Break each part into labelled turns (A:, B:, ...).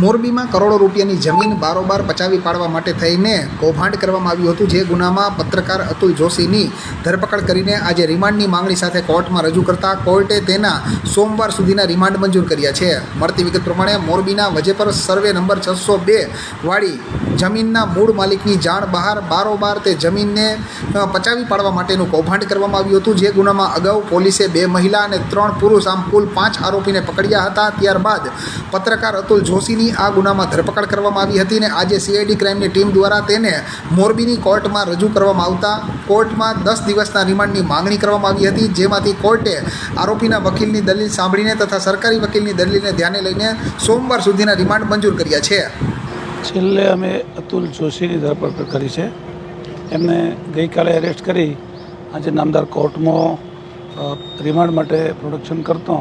A: મોરબીમાં કરોડો રૂપિયાની જમીન બારોબાર પચાવી પાડવા માટે થઈને કૌભાંડ કરવામાં આવ્યું હતું, જે ગુનામાં પત્રકાર અતુલ જોશીની ધરપકડ કરીને આજે રિમાન્ડની માંગણી સાથે કોર્ટમાં રજૂ કરતા કોર્ટે તેના સોમવાર સુધીના રિમાન્ડ મંજૂર કર્યા છે. મળતી વિગત પ્રમાણે મોરબીના વજેપર સર્વે નંબર છસો બે વાળી જમીનના મૂળ માલિકની જાણ બહાર બારોબાર તે જમીનને પચાવી પાડવા માટેનું કૌભાંડ કરવામાં આવ્યું હતું, જે ગુનામાં અગાઉ પોલીસે બે મહિલા અને ત્રણ પુરુષ આમ કુલ પાંચ આરોપીને પકડ્યા હતા. ત્યારબાદ પત્રકાર અતુલ જોશીની આ ગુનામાં ધરપકડ કરવામાં આવી હતી અને આજે સીઆઈડી ક્રાઇમની ટીમ દ્વારા તેને મોરબીની કોર્ટમાં રજૂ કરવામાં આવતા કોર્ટમાં દસ દિવસના રિમાન્ડની માંગણી કરવામાં આવી હતી, જેમાંથી કોર્ટે આરોપીના વકીલની દલીલ સાંભળીને તથા સરકારી વકીલની દલીલને ધ્યાને લઈને સોમવાર સુધીના રિમાન્ડ મંજૂર કર્યા છે.
B: છેલ્લે અમે અતુલ જોશીની ધરપકડ કરી છે. એમને ગઈકાલે એરેસ્ટ કરી આજે નામદાર કોર્ટમાં રિમાન્ડ માટે પ્રોડક્શન કરતો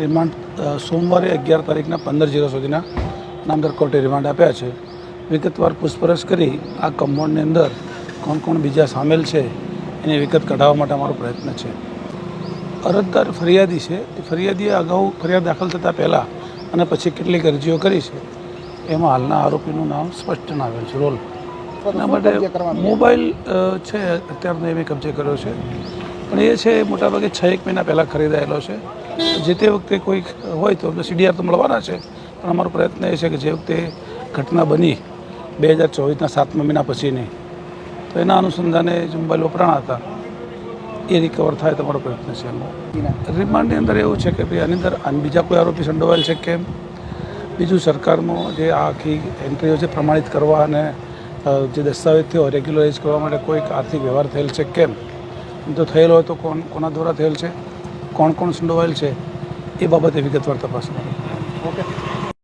B: રિમાન્ડ સોમવારે અગિયાર તારીખના પંદર જીરો સુધીના નામદાર કોર્ટે રિમાન્ડ આપ્યા છે. વિગતવાર પૂછપરછ કરી આ કમ્પાઉન્ડની અંદર કોણ કોણ બીજા સામેલ છે એની વિગત કઢાવવા માટે અમારો પ્રયત્ન છે. અરજદાર ફરિયાદી છે. એ ફરિયાદીએ અગાઉ ફરિયાદ દાખલ થતાં પહેલાં અને પછી કેટલીક અરજીઓ કરી છે. એમાં હાલના આરોપીનું નામ સ્પષ્ટ ના આવેલ છે. રોલ. એના માટે મોબાઈલ છે. અત્યારનો એમે કબજે કર્યો છે. પણ એ છે, મોટાભાગે છ એક મહિના પહેલાં ખરીદાયેલો છે. જે તે વખતે કોઈક હોય તો સીડીઆર તો મળવાના છે, પણ અમારો પ્રયત્ન એ છે કે જે વખતે ઘટના બની બે હજાર ચોવીસના સાતમા મહિના પછીની, તો એના અનુસંધાને જે મોબાઈલ વપરાણા હતા, એ રિકવર થાય તમારો પ્રયત્ન છે એનો રિમાન્ડની અંદર એવું છે કે ભાઈ આની અંદર બીજા કોઈ આરોપી સંડોવાયેલ છે કેમ? બીજું સરકારમાં જે આખી એન્ટ્રીઓ છે પ્રમાણિત કરવા અને જે દસ્તાવેજ થયો રેગ્યુલરાઇઝ કરવા માટે કોઈક આર્થિક વ્યવહાર થયેલ છે કેમ? તો થયેલો હોય તો કોણ કોના દ્વારા થયેલ છે? કોણ કોણ સંડોવાયેલ છે? એ બાબતે વિગતવાર તપાસ.
A: ઓકે